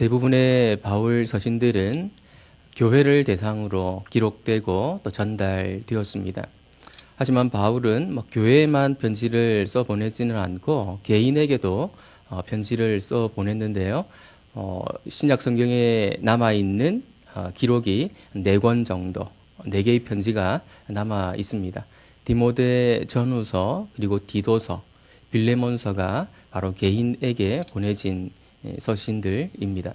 대부분의 바울 서신들은 교회를 대상으로 기록되고 또 전달되었습니다. 하지만 바울은 뭐 교회에만 편지를 써 보내지는 않고 개인에게도 어, 편지를 써 보냈는데요. 어, 신약 성경에 남아 있는 어, 기록이 네 권 정도, 네 개의 편지가 남아 있습니다. 디모데 전후서 그리고 디도서, 빌레몬서가 바로 개인에게 보내진 예, 서신들입니다.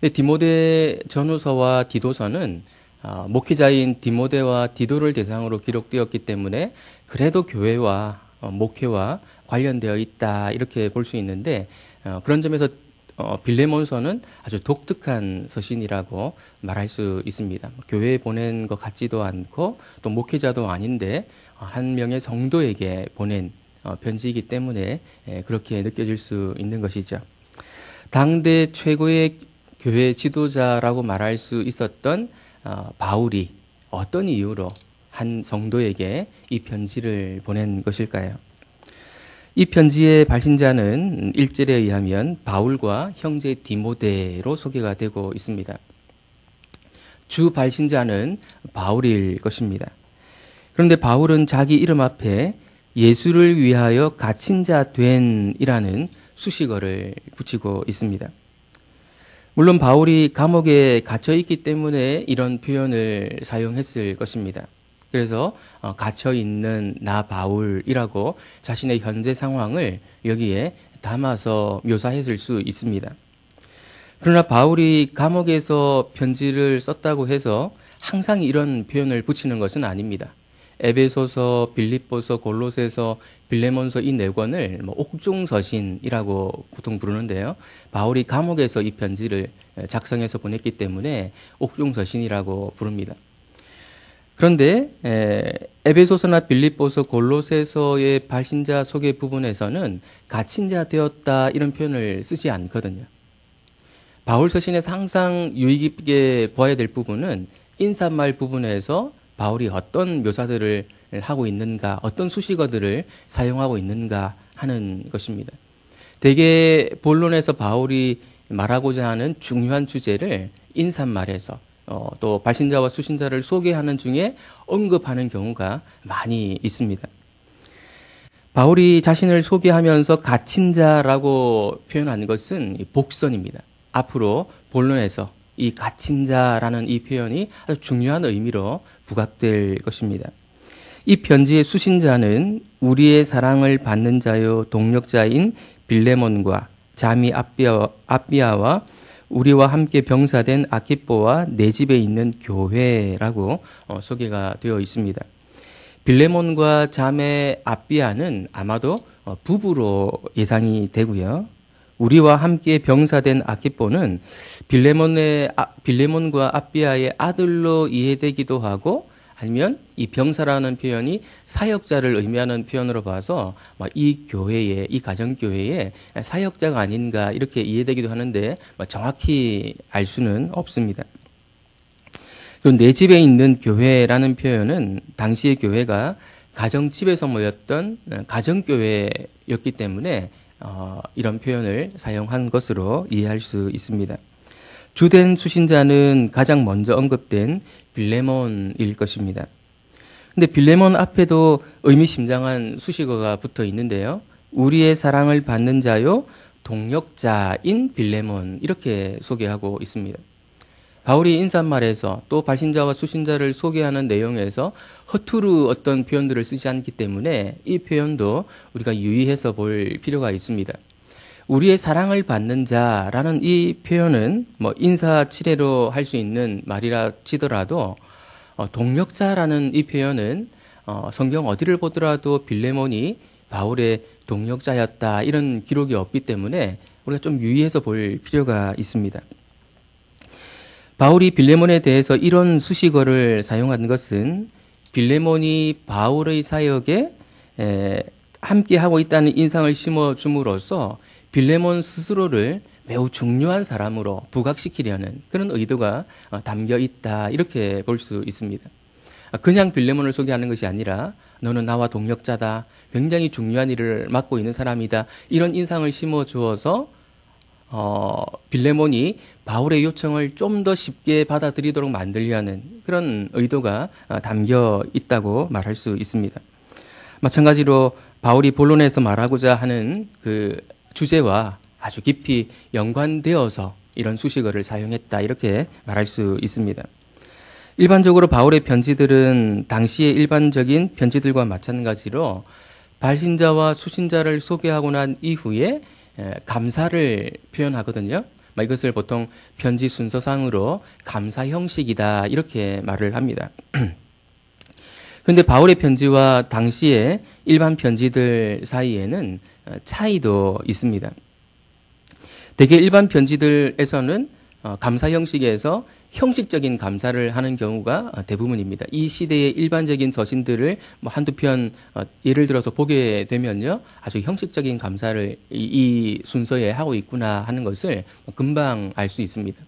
근데 디모데 전후서와 디도서는 어, 목회자인 디모데와 디도를 대상으로 기록되었기 때문에 그래도 교회와 어, 목회와 관련되어 있다 이렇게 볼 수 있는데 어, 그런 점에서 어, 빌레몬서는 아주 독특한 서신이라고 말할 수 있습니다. 교회에 보낸 것 같지도 않고 또 목회자도 아닌데 어, 한 명의 성도에게 보낸 어, 편지이기 때문에 예, 그렇게 느껴질 수 있는 것이죠. 당대 최고의 교회 지도자라고 말할 수 있었던 어, 바울이 어떤 이유로 한 성도에게 이 편지를 보낸 것일까요? 이 편지의 발신자는 일절에 의하면 바울과 형제 디모데로 소개가 되고 있습니다. 주 발신자는 바울일 것입니다. 그런데 바울은 자기 이름 앞에 예수를 위하여 갇힌 자 된이라는 수식어를 붙이고 있습니다. 물론 바울이 감옥에 갇혀 있기 때문에 이런 표현을 사용했을 것입니다. 그래서 어, 갇혀 있는 나 바울이라고 자신의 현재 상황을 여기에 담아서 묘사했을 수 있습니다. 그러나 바울이 감옥에서 편지를 썼다고 해서 항상 이런 표현을 붙이는 것은 아닙니다. 에베소서, 빌립보서, 골로새서, 빌레몬서 이 네 권을 뭐 옥중서신이라고 보통 부르는데요. 바울이 감옥에서 이 편지를 작성해서 보냈기 때문에 옥중서신이라고 부릅니다. 그런데 에베소서나 빌립보서, 골로새서의 발신자 소개 부분에서는 갇힌 자 되었다 이런 표현을 쓰지 않거든요. 바울 서신에서 항상 유의 깊게 보아야 될 부분은 인사말 부분에서 바울이 어떤 묘사들을 하고 있는가, 어떤 수식어들을 사용하고 있는가 하는 것입니다. 대개 본론에서 바울이 말하고자 하는 중요한 주제를 인사말에서 어, 또 발신자와 수신자를 소개하는 중에 언급하는 경우가 많이 있습니다. 바울이 자신을 소개하면서 갇힌 자라고 표현한 것은 복선입니다. 앞으로 본론에서 이 갇힌 자라는 이 표현이 아주 중요한 의미로 부각될 것입니다. 이 편지의 수신자는 우리의 사랑을 받는 자요 동력자인 빌레몬과 자미 아비아, 와 우리와 함께 병사된 아키뽀와 내 집에 있는 교회라고 어, 소개가 되어 있습니다. 빌레몬과 자매 아비아는 아마도 어, 부부로 예상이 되고요. 우리와 함께 병사된 아키뽀는 빌레몬의 아, 빌레몬과 아비아의 아들로 이해되기도 하고 아니면 이 병사라는 표현이 사역자를 의미하는 표현으로 봐서 이 교회에 이 가정 교회에 사역자가 아닌가 이렇게 이해되기도 하는데 정확히 알 수는 없습니다. 그리고 내 집에 있는 교회라는 표현은 당시의 교회가 가정 집에서 모였던 가정 교회였기 때문에 어, 이런 표현을 사용한 것으로 이해할 수 있습니다. 주된 수신자는 가장 먼저 언급된 빌레몬일 것입니다. 근데 빌레몬 앞에도 의미심장한 수식어가 붙어 있는데요. 우리의 사랑을 받는 자요, 동력자인 빌레몬 이렇게 소개하고 있습니다. 바울이 인사말에서 또 발신자와 수신자를 소개하는 내용에서 허투루 어떤 표현들을 쓰지 않기 때문에 이 표현도 우리가 유의해서 볼 필요가 있습니다. 우리의 사랑을 받는 자라는 이 표현은 뭐 인사치레로 할 수 있는 말이라 치더라도 어, 동력자라는 이 표현은 어, 성경 어디를 보더라도 빌레몬이 바울의 동력자였다 이런 기록이 없기 때문에 우리가 좀 유의해서 볼 필요가 있습니다. 바울이 빌레몬에 대해서 이런 수식어를 사용한 것은 빌레몬이 바울의 사역에 함께 하고 있다는 인상을 심어 줌으로써 빌레몬 스스로를 매우 중요한 사람으로 부각시키려는 그런 의도가 어, 담겨 있다 이렇게 볼 수 있습니다. 그냥 빌레몬을 소개하는 것이 아니라 너는 나와 동력자다. 굉장히 중요한 일을 맡고 있는 사람이다. 이런 인상을 심어 주어서 어, 빌레몬이 바울의 요청을 좀 더 쉽게 받아들이도록 만들려는 그런 의도가 어, 담겨 있다고 말할 수 있습니다. 마찬가지로 바울이 본론에서 말하고자 하는 그 주제와 아주 깊이 연관되어서 이런 수식어를 사용했다 이렇게 말할 수 있습니다. 일반적으로 바울의 편지들은 당시의 일반적인 편지들과 마찬가지로 발신자와 수신자를 소개하고 난 이후에 감사를 표현하거든요. 이것을 보통 편지 순서상으로 감사 형식이다 이렇게 말을 합니다. 그런데 바울의 편지와 당시의 일반 편지들 사이에는 차이도 있습니다. 대개 일반 편지들에서는 어, 감사 형식에서 형식적인 감사를 하는 경우가 어, 대부분입니다. 이 시대의 일반적인 서신들을 뭐 한두 편 어, 예를 들어서 보게 되면요. 아주 형식적인 감사를 이, 순서에 하고 있구나 하는 것을 금방 알 수 있습니다.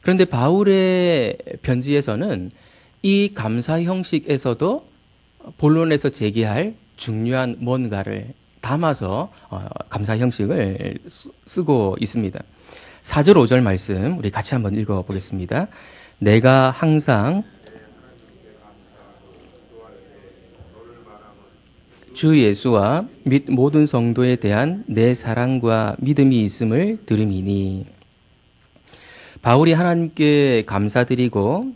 그런데 바울의 편지에서는 이 감사 형식에서도 본론에서 제기할 중요한 뭔가를 담아서 감사 형식을 쓰고 있습니다. 4절 5절 말씀 우리 같이 한번 읽어 보겠습니다. 내가 항상 주 예수와 및 모든 성도에 대한 내 사랑과 믿음이 있음을 들음이니 바울이 하나님께 감사드리고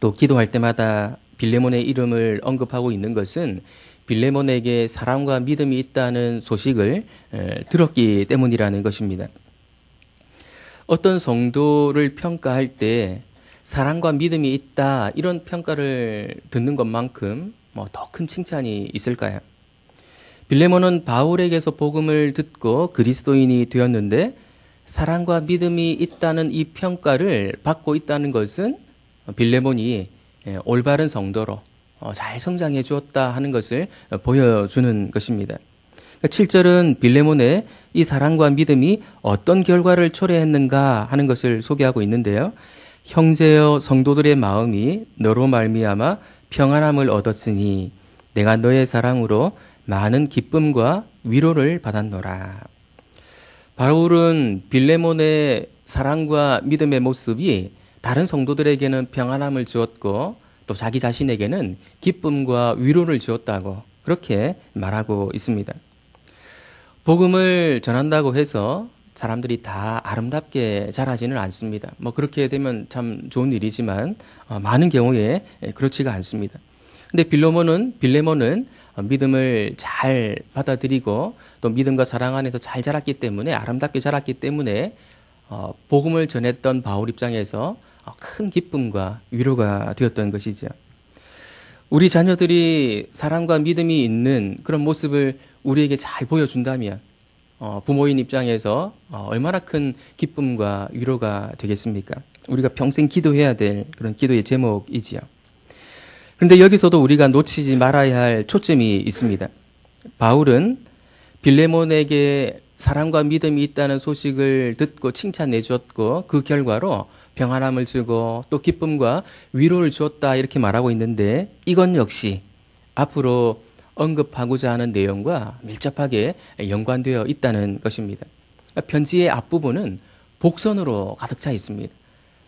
또 기도할 때마다 빌레몬의 이름을 언급하고 있는 것은 빌레몬에게 사랑과 믿음이 있다는 소식을 들었기 때문이라는 것입니다. 어떤 성도를 평가할 때 사랑과 믿음이 있다 이런 평가를 듣는 것만큼 뭐 더 큰 칭찬이 있을까요? 빌레몬은 바울에게서 복음을 듣고 그리스도인이 되었는데 사랑과 믿음이 있다는 이 평가를 받고 있다는 것은 빌레몬이 예, 올바른 성도로 어, 잘 성장해 주었다 하는 것을 보여주는 것입니다. 7절은 빌레몬의 이 사랑과 믿음이 어떤 결과를 초래했는가 하는 것을 소개하고 있는데요. 형제여 성도들의 마음이 너로 말미암아 평안함을 얻었으니 내가 너의 사랑으로 많은 기쁨과 위로를 받았노라. 바울은 빌레몬의 사랑과 믿음의 모습이 다른 성도들에게는 평안함을 주었고 또 자기 자신에게는 기쁨과 위로를 주었다고 그렇게 말하고 있습니다. 복음을 전한다고 해서 사람들이 다 아름답게 자라지는 않습니다. 뭐 그렇게 되면 참 좋은 일이지만 어, 많은 경우에 그렇지가 않습니다. 근데 빌레몬은 빌레몬은 믿음을 잘 받아들이고 또 믿음과 사랑 안에서 잘 자랐기 때문에 아름답게 자랐기 때문에 어, 복음을 전했던 바울 입장에서 어, 큰 기쁨과 위로가 되었던 것이죠. 우리 자녀들이 사랑과 믿음이 있는 그런 모습을 우리에게 잘 보여준다면 어, 부모인 입장에서 어, 얼마나 큰 기쁨과 위로가 되겠습니까? 우리가 평생 기도해야 될 그런 기도의 제목이지요. 그런데 여기서도 우리가 놓치지 말아야 할 초점이 있습니다. 바울은 빌레몬에게 사랑과 믿음이 있다는 소식을 듣고 칭찬해 주었고 그 결과로 평안함을 주고 또 기쁨과 위로를 주었다 이렇게 말하고 있는데 이건 역시 앞으로 언급하고자 하는 내용과 밀접하게 연관되어 있다는 것입니다. 편지의 앞부분은 복선으로 가득 차 있습니다.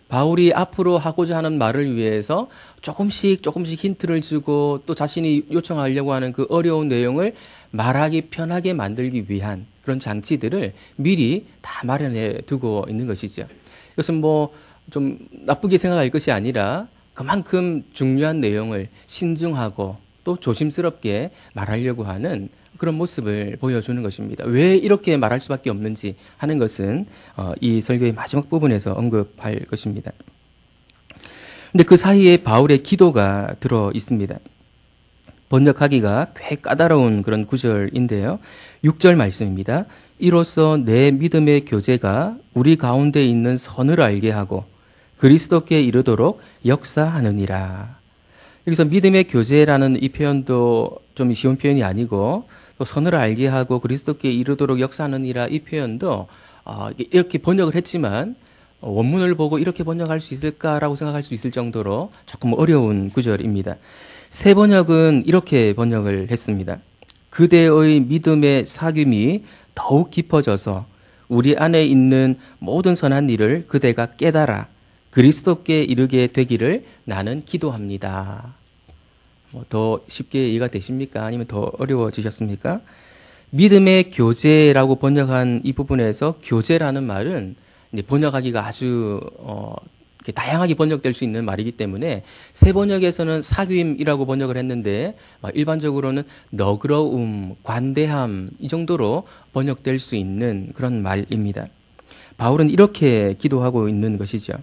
바울이 앞으로 하고자 하는 말을 위해서 조금씩 조금씩 힌트를 주고 또 자신이 요청하려고 하는 그 어려운 내용을 말하기 편하게 만들기 위한 그런 장치들을 미리 다 마련해 두고 있는 것이죠. 이것은 뭐 좀 나쁘게 생각할 것이 아니라 그만큼 중요한 내용을 신중하고 또 조심스럽게 말하려고 하는 그런 모습을 보여주는 것입니다. 왜 이렇게 말할 수밖에 없는지 하는 것은 어, 이 설교의 마지막 부분에서 언급할 것입니다. 근데 그 사이에 바울의 기도가 들어 있습니다. 번역하기가 꽤 까다로운 그런 구절인데요. 6절 말씀입니다. 이로써 내 믿음의 교제가 우리 가운데 있는 선을 알게 하고 그리스도께 이르도록 역사하느니라. 여기서 믿음의 교제라는 이 표현도 좀 쉬운 표현이 아니고 또 선을 알게 하고 그리스도께 이르도록 역사하느니라 이 표현도 어, 이렇게 번역을 했지만 원문을 보고 이렇게 번역할 수 있을까라고 생각할 수 있을 정도로 조금 어려운 구절입니다. 새 번역은 이렇게 번역을 했습니다. 그대의 믿음의 사귐이 더욱 깊어져서 우리 안에 있는 모든 선한 일을 그대가 깨달아 그리스도께 이르게 되기를 나는 기도합니다. 뭐더 쉽게 이해가 되십니까? 아니면 더 어려워지셨습니까? 믿음의 교제라고 번역한 이 부분에서 교제라는 말은 번역하기가 아주 어, 다양하게 번역될 수 있는 말이기 때문에 새 번역에서는 사귐이라고 번역을 했는데 일반적으로는 너그러움, 관대함 이 정도로 번역될 수 있는 그런 말입니다. 바울은 이렇게 기도하고 있는 것이죠.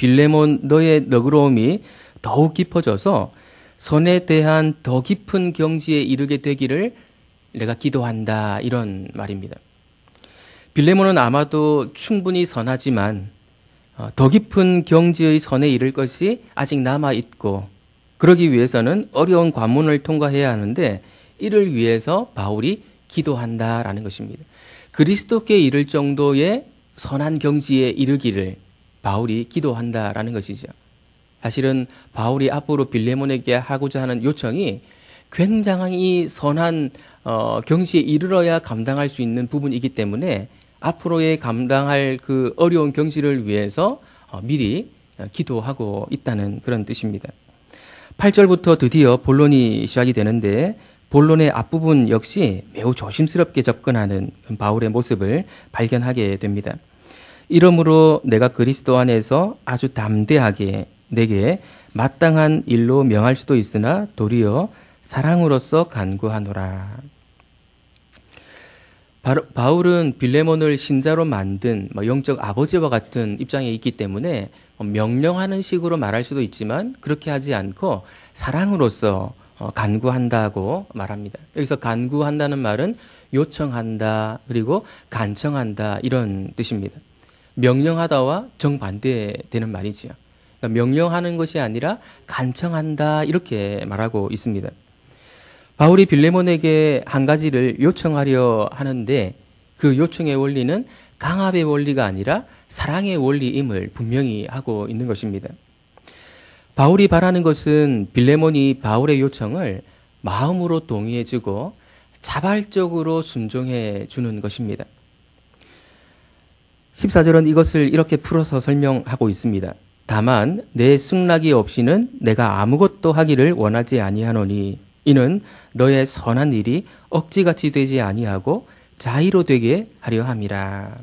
빌레몬 너의 너그러움이 더욱 깊어져서 선에 대한 더 깊은 경지에 이르게 되기를 내가 기도한다 이런 말입니다. 빌레몬은 아마도 충분히 선하지만 어, 더 깊은 경지의 선에 이를 것이 아직 남아 있고 그러기 위해서는 어려운 관문을 통과해야 하는데 이를 위해서 바울이 기도한다라는 것입니다. 그리스도께 이를 정도의 선한 경지에 이르기를 바울이 기도한다라는 것이죠. 사실은 바울이 앞으로 빌레몬에게 하고자 하는 요청이 굉장히 선한 어, 경지에 이르러야 감당할 수 있는 부분이기 때문에 앞으로의 감당할 그 어려운 경지를 위해서 어, 미리 어, 기도하고 있다는 그런 뜻입니다. 8절부터 드디어 본론이 시작이 되는데 본론의 앞부분 역시 매우 조심스럽게 접근하는 바울의 모습을 발견하게 됩니다. 이러므로 내가 그리스도 안에서 아주 담대하게 내게 마땅한 일로 명할 수도 있으나 도리어 사랑으로서 간구하노라. 바울은 빌레몬을 신자로 만든 뭐 영적 아버지와 같은 입장에 있기 때문에 뭐 명령하는 식으로 말할 수도 있지만 그렇게 하지 않고 사랑으로서 어, 간구한다고 말합니다. 여기서 간구한다는 말은 요청한다 그리고 간청한다 이런 뜻입니다. 명령하다와 정반대되는 말이지요. 그러니까 명령하는 것이 아니라 간청한다 이렇게 말하고 있습니다. 바울이 빌레몬에게 한 가지를 요청하려 하는데 그 요청의 원리는 강압의 원리가 아니라 사랑의 원리임을 분명히 하고 있는 것입니다. 바울이 바라는 것은 빌레몬이 바울의 요청을 마음으로 동의해주고 자발적으로 순종해 주는 것입니다. 14절은 이것을 이렇게 풀어서 설명하고 있습니다. 다만 내 승낙이 없이는 내가 아무것도 하기를 원하지 아니하노니 이는 너의 선한 일이 억지같이 되지 아니하고 자의로 되게 하려 함이라.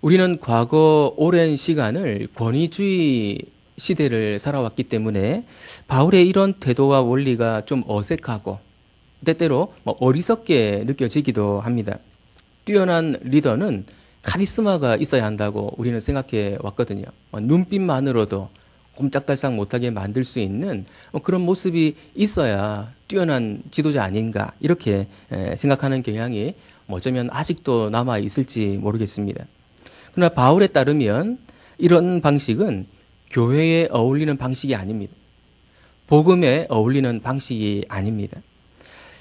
우리는 과거 오랜 시간을 권위주의 시대를 살아왔기 때문에 바울의 이런 태도와 원리가 좀 어색하고 때때로 뭐 어리석게 느껴지기도 합니다. 뛰어난 리더는 카리스마가 있어야 한다고 우리는 생각해 왔거든요. 어, 눈빛만으로도 꼼짝달싹 못하게 만들 수 있는 어, 그런 모습이 있어야 뛰어난 지도자 아닌가 이렇게 생각하는 경향이 뭐 어쩌면 아직도 남아 있을지 모르겠습니다. 그러나 바울에 따르면 이런 방식은 교회에 어울리는 방식이 아닙니다. 복음에 어울리는 방식이 아닙니다.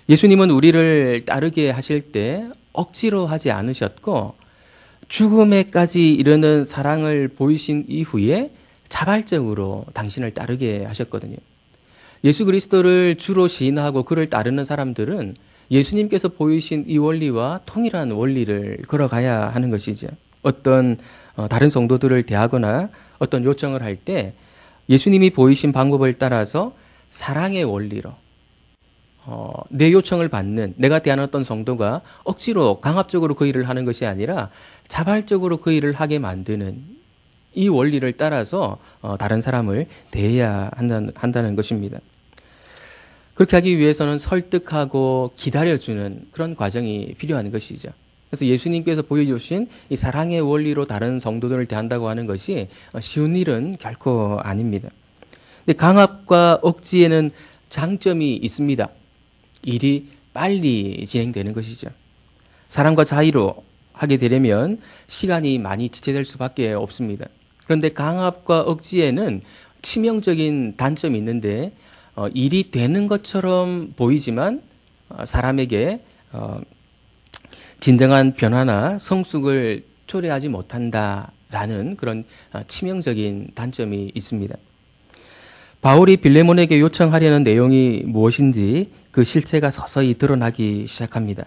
예수님은 우리를 따르게 하실 때 억지로 하지 않으셨고 죽음에까지 이르는 사랑을 보이신 이후에 자발적으로 당신을 따르게 하셨거든요. 예수 그리스도를 주로 시인하고 그를 따르는 사람들은 예수님께서 보이신 이 원리와 통일한 원리를 걸어가야 하는 것이죠. 어떤 어, 다른 성도들을 대하거나 어떤 요청을 할 때 예수님이 보이신 방법을 따라서 사랑의 원리로 어, 내 요청을 받는 내가 어떤 성도가 억지로 강압적으로 그 일을 하는 것이 아니라 자발적으로 그 일을 하게 만드는 이 원리를 따라서 어, 다른 사람을 대해야 한다는, 한다는 것입니다. 그렇게 하기 위해서는 설득하고 기다려주는 그런 과정이 필요한 것이죠. 그래서 예수님께서 보여주신 이 사랑의 원리로 다른 성도들을 대한다고 하는 것이 쉬운 일은 결코 아닙니다. 근데 강압과 억지에는 장점이 있습니다. 일이 빨리 진행되는 것이죠. 사랑과 자유로 하게 되려면 시간이 많이 지체될 수밖에 없습니다. 그런데 강압과 억지에는 치명적인 단점이 있는데 어, 일이 되는 것처럼 보이지만 어, 사람에게 어, 진정한 변화나 성숙을 초래하지 못한다라는 그런 어, 치명적인 단점이 있습니다. 바울이 빌레몬에게 요청하려는 내용이 무엇인지 그 실체가 서서히 드러나기 시작합니다.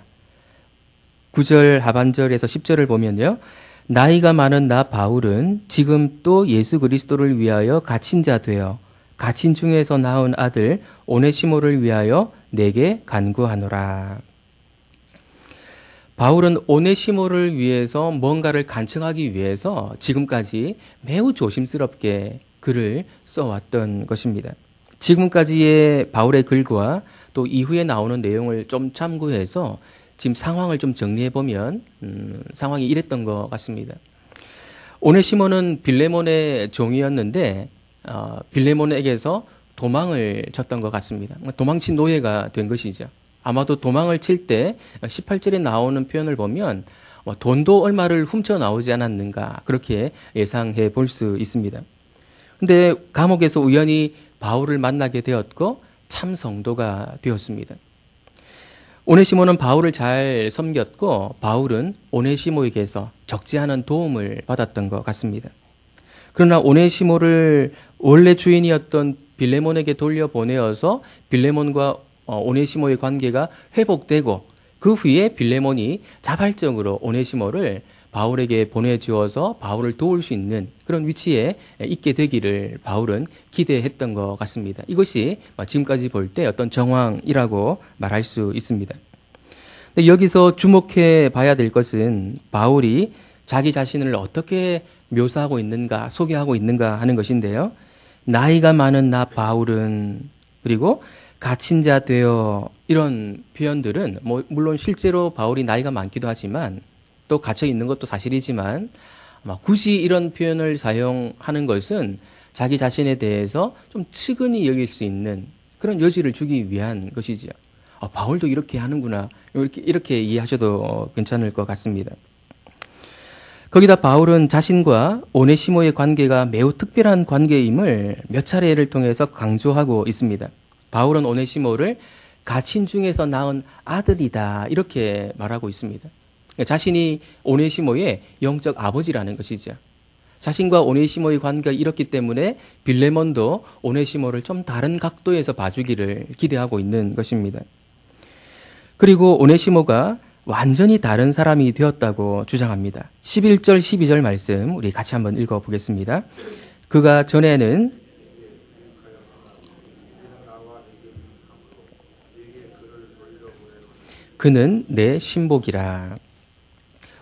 9절 하반절에서 10절을 보면요. 나이가 많은 나 바울은 지금 또 예수 그리스도를 위하여 갇힌 자 되어 갇힌 중에서 낳은 아들 오네시모를 위하여 내게 간구하노라. 바울은 오네시모를 위해서 뭔가를 간청하기 위해서 지금까지 매우 조심스럽게 글을 써왔던 것입니다. 지금까지의 바울의 글과 또 이후에 나오는 내용을 좀 참고해서 지금 상황을 좀 정리해 보면 음, 상황이 이랬던 것 같습니다. 오네시모는 빌레몬의 종이었는데 어, 빌레몬에게서 도망을 쳤던 것 같습니다. 도망친 노예가 된 것이죠. 아마도 도망을 칠 때 18절에 나오는 표현을 보면 뭐 돈도 얼마를 훔쳐 나오지 않았는가 그렇게 예상해 볼 수 있습니다. 근데 감옥에서 우연히 바울을 만나게 되었고 참 성도가 되었습니다. 오네시모는 바울을 잘 섬겼고 바울은 오네시모에게서 적지 않은 도움을 받았던 것 같습니다. 그러나 오네시모를 원래 주인이었던 빌레몬에게 돌려보내어서 빌레몬과 어, 오네시모의 관계가 회복되고 그 후에 빌레몬이 자발적으로 오네시모를 바울에게 보내주어서 바울을 도울 수 있는 그런 위치에 있게 되기를 바울은 기대했던 것 같습니다. 이것이 지금까지 볼 때 어떤 정황이라고 말할 수 있습니다. 여기서 주목해 봐야 될 것은 바울이 자기 자신을 어떻게 묘사하고 있는가, 소개하고 있는가 하는 것인데요. 나이가 많은 나 바울은 그리고 갇힌 자 되어 이런 표현들은 뭐 물론 실제로 바울이 나이가 많기도 하지만 또 갇혀 있는 것도 사실이지만 굳이 이런 표현을 사용하는 것은 자기 자신에 대해서 좀 측은히 여길 수 있는 그런 여지를 주기 위한 것이지요. 아, 바울도 이렇게 하는구나. 이렇게, 이렇게 이해하셔도 괜찮을 것 같습니다. 거기다 바울은 자신과 오네시모의 관계가 매우 특별한 관계임을 몇 차례를 통해서 강조하고 있습니다. 바울은 오네시모를 가친 중에서 낳은 아들이다. 이렇게 말하고 있습니다. 그러니까 자신이 오네시모의 영적 아버지라는 것이죠. 자신과 오네시모의 관계가 이렇기 때문에 빌레몬도 오네시모를 좀 다른 각도에서 봐주기를 기대하고 있는 것입니다. 그리고 오네시모가 완전히 다른 사람이 되었다고 주장합니다. 11절, 12절 말씀 우리 같이 한번 읽어 보겠습니다. 그가 전에는 그는 내 신복이라.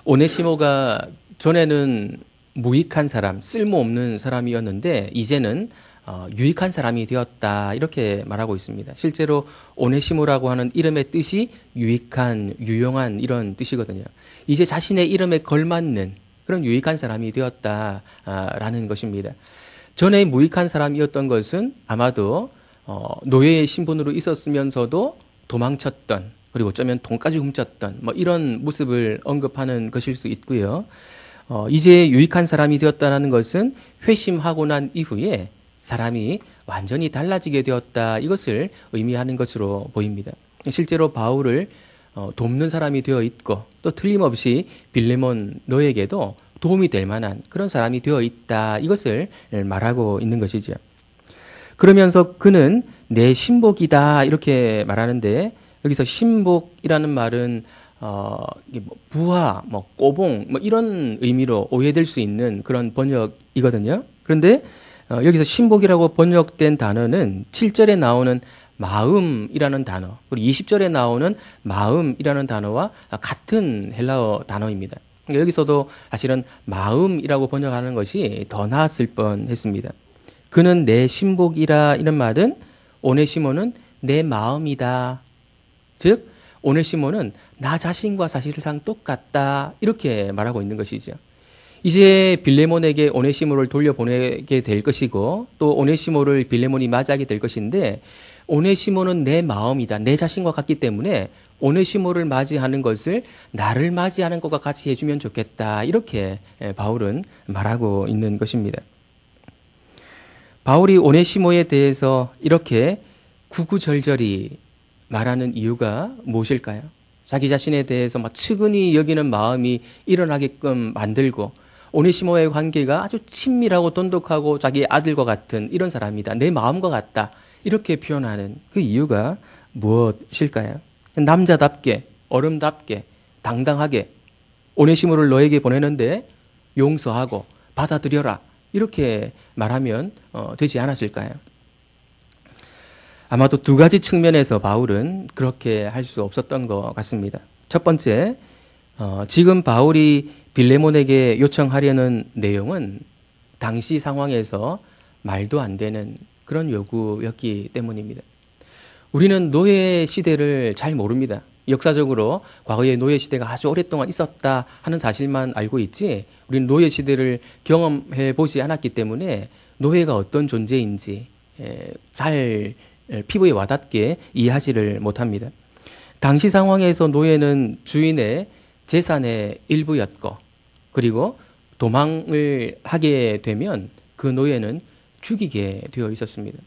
오네시모가 전에는 무익한 사람, 쓸모없는 사람이었는데 이제는 어, 유익한 사람이 되었다 이렇게 말하고 있습니다. 실제로 오네시모라고 하는 이름의 뜻이 유익한, 유용한 이런 뜻이거든요. 이제 자신의 이름에 걸맞는 그런 유익한 사람이 되었다라는 것입니다. 전에 무익한 사람이었던 것은 아마도 어, 노예의 신분으로 있었으면서도 도망쳤던 그리고 어쩌면 돈까지 훔쳤던 뭐 이런 모습을 언급하는 것일 수 있고요. 어, 이제 유익한 사람이 되었다는 것은 회심하고 난 이후에 사람이 완전히 달라지게 되었다 이것을 의미하는 것으로 보입니다. 실제로 바울을 어, 돕는 사람이 되어 있고 또 틀림없이 빌레몬 너에게도 도움이 될 만한 그런 사람이 되어 있다 이것을 말하고 있는 것이죠. 그러면서 그는 내 신복이다 이렇게 말하는데 여기서 신복이라는 말은 어, 뭐 부하, 뭐 꼬봉, 뭐 이런 의미로 오해될 수 있는 그런 번역이거든요. 그런데 어, 여기서 신복이라고 번역된 단어는 7절에 나오는 마음이라는 단어, 그리고 20절에 나오는 마음이라는 단어와 같은 헬라어 단어입니다. 그러니까 여기서도 사실은 마음이라고 번역하는 것이 더 나았을 뻔 했습니다. 그는 내 신복이라 이런 말은 오네시모는 내 마음이다. 즉 오네시모는 나 자신과 사실상 똑같다 이렇게 말하고 있는 것이죠. 이제 빌레몬에게 오네시모를 돌려보내게 될 것이고 또 오네시모를 빌레몬이 맞이하게 될 것인데 오네시모는 내 마음이다. 내 자신과 같기 때문에 오네시모를 맞이하는 것을 나를 맞이하는 것과 같이 해주면 좋겠다. 이렇게 바울은 말하고 있는 것입니다. 바울이 오네시모에 대해서 이렇게 구구절절히 말하는 이유가 무엇일까요? 자기 자신에 대해서 막 측은히 여기는 마음이 일어나게끔 만들고 오네시모의 관계가 아주 친밀하고 돈독하고 자기 아들과 같은 이런 사람이다. 내 마음과 같다. 이렇게 표현하는 그 이유가 무엇일까요? 남자답게, 어른답게, 당당하게 오네시모를 너에게 보내는데 용서하고 받아들여라. 이렇게 말하면 어, 되지 않았을까요? 아마도 두 가지 측면에서 바울은 그렇게 할 수 없었던 것 같습니다. 첫 번째, 어, 지금 바울이 빌레몬에게 요청하려는 내용은 당시 상황에서 말도 안 되는 그런 요구였기 때문입니다. 우리는 노예 시대를 잘 모릅니다. 역사적으로 과거에 노예 시대가 아주 오랫동안 있었다 하는 사실만 알고 있지 우리는 노예 시대를 경험해 보지 않았기 때문에 노예가 어떤 존재인지 잘 피부에 와닿게 이해하지를 못합니다. 당시 상황에서 노예는 주인의 재산의 일부였고 그리고 도망을 하게 되면 그 노예는 죽이게 되어 있었습니다.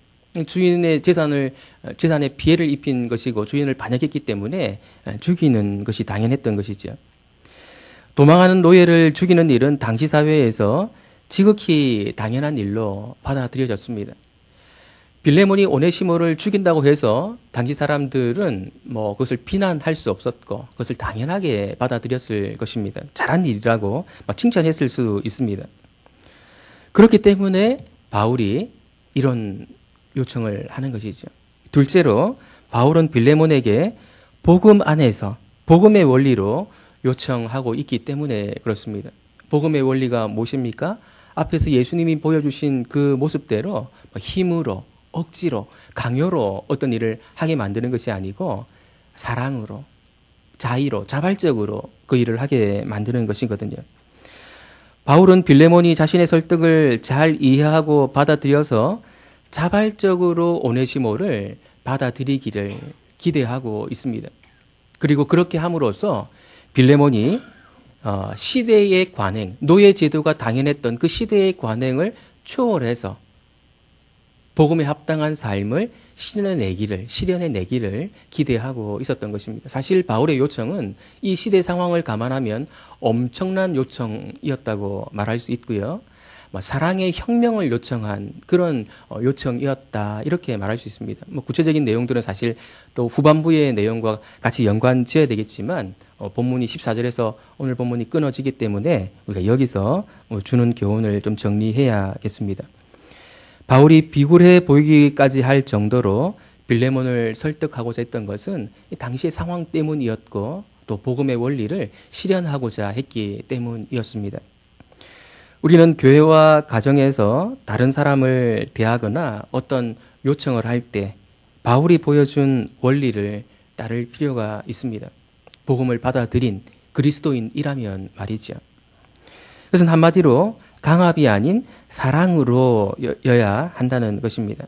주인의 재산을 재산에 피해를 입힌 것이고 주인을 반역했기 때문에 죽이는 것이 당연했던 것이죠. 도망하는 노예를 죽이는 일은 당시 사회에서 지극히 당연한 일로 받아들여졌습니다. 빌레몬이 오네시모를 죽인다고 해서 당시 사람들은 뭐 그것을 비난할 수 없었고 그것을 당연하게 받아들였을 것입니다. 잘한 일이라고 칭찬했을 수 있습니다. 그렇기 때문에 바울이 이런 요청을 하는 것이죠. 둘째로 바울은 빌레몬에게 복음 안에서 복음의 원리로 요청하고 있기 때문에 그렇습니다. 복음의 원리가 무엇입니까? 앞에서 예수님이 보여주신 그 모습대로 뭐 힘으로, 억지로, 강요로 어떤 일을 하게 만드는 것이 아니고 사랑으로, 자의로, 자발적으로 그 일을 하게 만드는 것이거든요. 바울은 빌레몬이 자신의 설득을 잘 이해하고 받아들여서 자발적으로 오네시모를 받아들이기를 기대하고 있습니다. 그리고 그렇게 함으로써 빌레몬이 어, 시대의 관행, 노예 제도가 당연했던 그 시대의 관행을 초월해서 복음에 합당한 삶을 실현해내기를, 실현해내기를 기대하고 있었던 것입니다. 사실 바울의 요청은 이 시대 상황을 감안하면 엄청난 요청이었다고 말할 수 있고요. 뭐 사랑의 혁명을 요청한 그런 어, 요청이었다 이렇게 말할 수 있습니다. 뭐 구체적인 내용들은 사실 또 후반부의 내용과 같이 연관 지어야 되겠지만 어, 본문이 14절에서 오늘 본문이 끊어지기 때문에 우리가 여기서 뭐 주는 교훈을 좀 정리해야겠습니다. 바울이 비굴해 보이기까지 할 정도로 빌레몬을 설득하고자 했던 것은 당시의 상황 때문이었고 또 복음의 원리를 실현하고자 했기 때문이었습니다. 우리는 교회와 가정에서 다른 사람을 대하거나 어떤 요청을 할 때 바울이 보여준 원리를 따를 필요가 있습니다. 복음을 받아들인 그리스도인이라면 말이죠. 그것은 한마디로 강압이 아닌 사랑으로여야 한다는 것입니다.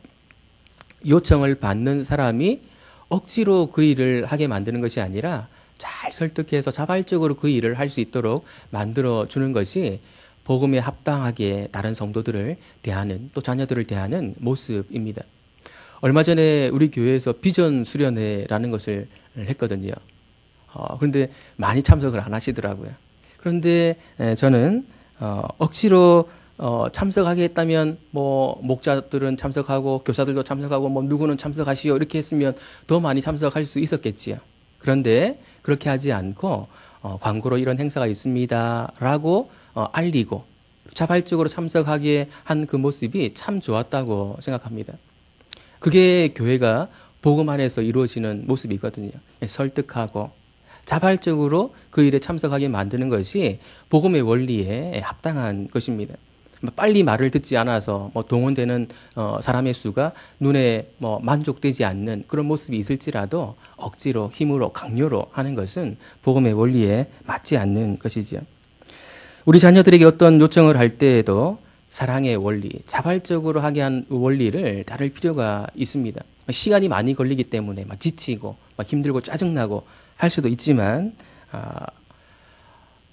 요청을 받는 사람이 억지로 그 일을 하게 만드는 것이 아니라 잘 설득해서 자발적으로 그 일을 할 수 있도록 만들어 주는 것이 복음에 합당하게 다른 성도들을 대하는 또 자녀들을 대하는 모습입니다. 얼마 전에 우리 교회에서 비전 수련회라는 것을 했거든요. 어, 그런데 많이 참석을 안 하시더라고요. 그런데 저는 어, 억지로 어, 참석하게 했다면 뭐 목자들은 참석하고 교사들도 참석하고 뭐 누구는 참석하시오 이렇게 했으면 더 많이 참석할 수 있었겠지요. 그런데 그렇게 하지 않고 어, 광고로 이런 행사가 있습니다라고 어, 알리고 자발적으로 참석하게 한 그 모습이 참 좋았다고 생각합니다. 그게 교회가 복음 안에서 이루어지는 모습이거든요. 설득하고 자발적으로 그 일에 참석하게 만드는 것이 복음의 원리에 합당한 것입니다. 뭐 빨리 말을 듣지 않아서 뭐 동원되는 어 사람의 수가 눈에 뭐 만족되지 않는 그런 모습이 있을지라도 억지로 힘으로 강요로 하는 것은 복음의 원리에 맞지 않는 것이지요. 우리 자녀들에게 어떤 요청을 할 때에도 사랑의 원리, 자발적으로 하게 한 원리를 다룰 필요가 있습니다. 시간이 많이 걸리기 때문에 막 지치고 막 힘들고 짜증나고 할 수도 있지만 아,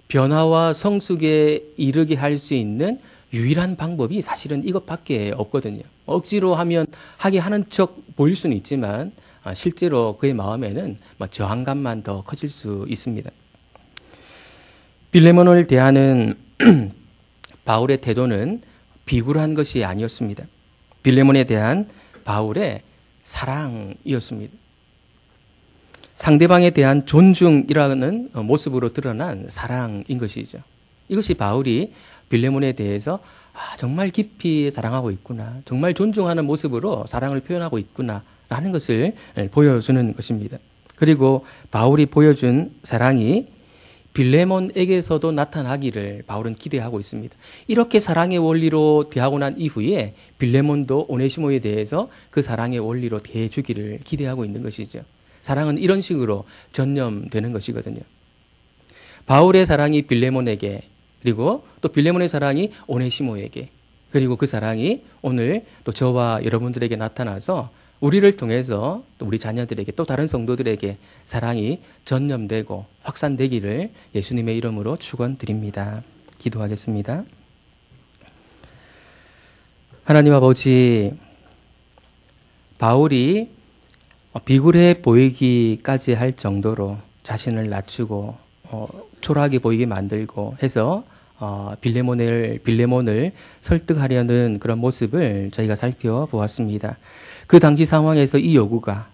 변화와 성숙에 이르게 할 수 있는 유일한 방법이 사실은 이것밖에 없거든요. 억지로 하면 하게 하는 척 보일 수는 있지만 아, 실제로 그의 마음에는 저항감만 더 커질 수 있습니다. 빌레몬을 대하는 바울의 태도는 비굴한 것이 아니었습니다. 빌레몬에 대한 바울의 사랑이었습니다. 상대방에 대한 존중이라는 어, 모습으로 드러난 사랑인 것이죠. 이것이 바울이 빌레몬에 대해서 아, 정말 깊이 사랑하고 있구나. 정말 존중하는 모습으로 사랑을 표현하고 있구나. 라는 것을 예, 보여주는 것입니다. 그리고 바울이 보여준 사랑이 빌레몬에게서도 나타나기를 바울은 기대하고 있습니다. 이렇게 사랑의 원리로 대하고 난 이후에 빌레몬도 오네시모에 대해서 그 사랑의 원리로 대해주기를 기대하고 있는 것이죠. 사랑은 이런 식으로 전념되는 것이거든요. 바울의 사랑이 빌레몬에게 그리고 또 빌레몬의 사랑이 오네시모에게 그리고 그 사랑이 오늘 또 저와 여러분들에게 나타나서 우리를 통해서 또 우리 자녀들에게 또 다른 성도들에게 사랑이 전념되고 확산되기를 예수님의 이름으로 축원드립니다. 기도하겠습니다. 하나님 아버지 바울이 비굴해 보이기까지 할 정도로 자신을 낮추고 어, 초라하게 보이게 만들고 해서 어, 빌레몬을 빌레몬을 설득하려는 그런 모습을 저희가 살펴보았습니다. 그 당시 상황에서 이 요구가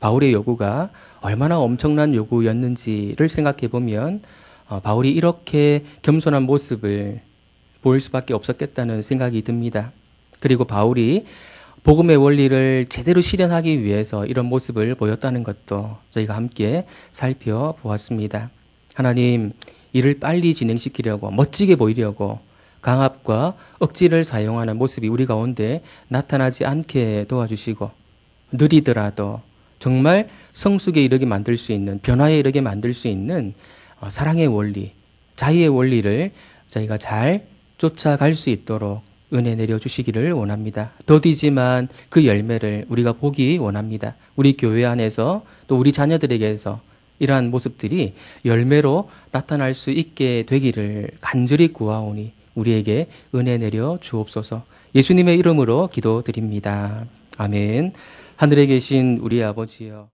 바울의 요구가 얼마나 엄청난 요구였는지를 생각해 보면 어, 바울이 이렇게 겸손한 모습을 보일 수밖에 없었겠다는 생각이 듭니다. 그리고 바울이 복음의 원리를 제대로 실현하기 위해서 이런 모습을 보였다는 것도 저희가 함께 살펴보았습니다. 하나님, 일을 빨리 진행시키려고 멋지게 보이려고 강압과 억지를 사용하는 모습이 우리 가운데 나타나지 않게 도와주시고 느리더라도 정말 성숙에 이르게 만들 수 있는 변화에 이르게 만들 수 있는 어, 사랑의 원리, 자유의 원리를 저희가 잘 쫓아갈 수 있도록 은혜 내려 주시기를 원합니다. 더디지만 그 열매를 우리가 보기 원합니다. 우리 교회 안에서 또 우리 자녀들에게서 이러한 모습들이 열매로 나타날 수 있게 되기를 간절히 구하오니 우리에게 은혜 내려 주옵소서. 예수님의 이름으로 기도드립니다. 아멘. 하늘에 계신 우리 아버지여